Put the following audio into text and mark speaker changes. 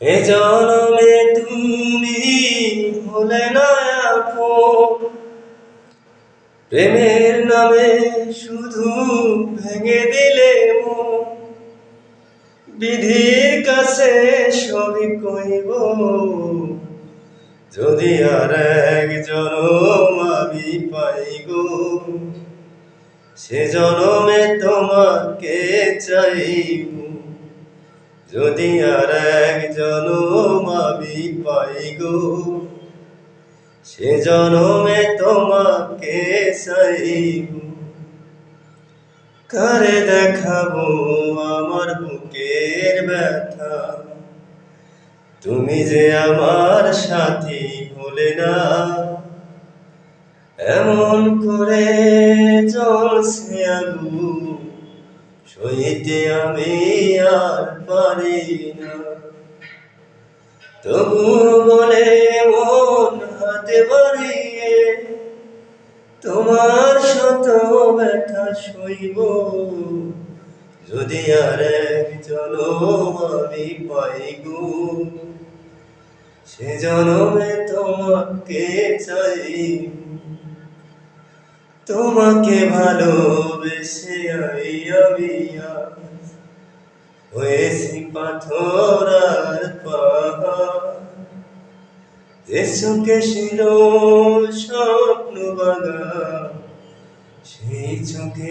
Speaker 1: এ জনমে তুমি হলে না প্রেমের নামে শুধু ভেঙে দিলে বিধির কাছে সবই কইব। যদি আর এক জনম আমি পাই গো, সে জনমে তোমাকে চাইব। যদি আর এক আমি পাই গো, সে জনমে তোমাকে চাইব। কারে দেখাবো আমার বুকের ব্যথা? তুমি যে আমার সাথী হলে না। এমন করে চলছে আগু সইতে আমি আর পারি না। তবু বলে মন হাতে বাড়িয়ে তোমার শত ব্যথা সইব। যদি আর এক জনম আমি পাই গো, সে জনমে তোমাকে চাই। তোমাকে ভালোবেসে আমি হয়েছি পাথর আর পাহাড়। ছিল স্বপ্ন বাগা সেই চোখে